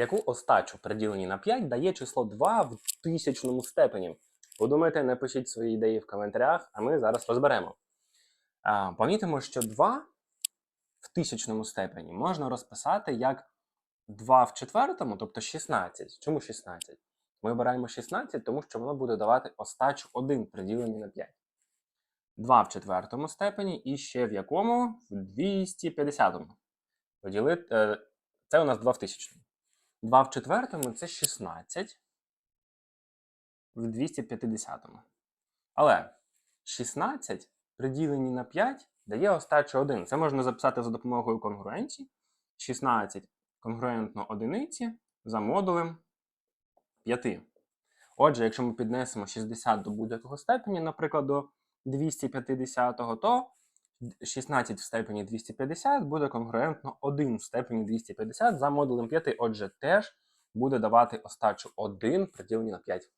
Яку остачу при діленні на 5 дає число 2 в тисячному степені? Подумайте, напишіть свої ідеї в коментарях, а ми зараз розберемо. А, помітимо, що 2 в тисячному степені можна розписати як 2 в четвертому, тобто 16. Чому 16? Ми обираємо 16, тому що воно буде давати остачу 1 при діленні на 5. 2 в четвертому степені і ще в якому? В 250-му. Поділити, е, це у нас 2 в тисячному. 2 в четвертому це 16 в 250-му. Але 16 при діленні на 5 дає остачу 1. Це можна записати за допомогою конгруенції. 16 конгруентно одиниці за модулем 5. Отже, якщо ми піднесемо 60 до будь-якого степені, наприклад, до 250, то 16 в степені 250 буде конгруентно 1 в степені 250 за модулем 5. Отже, теж буде давати остачу 1 при діленні на 5.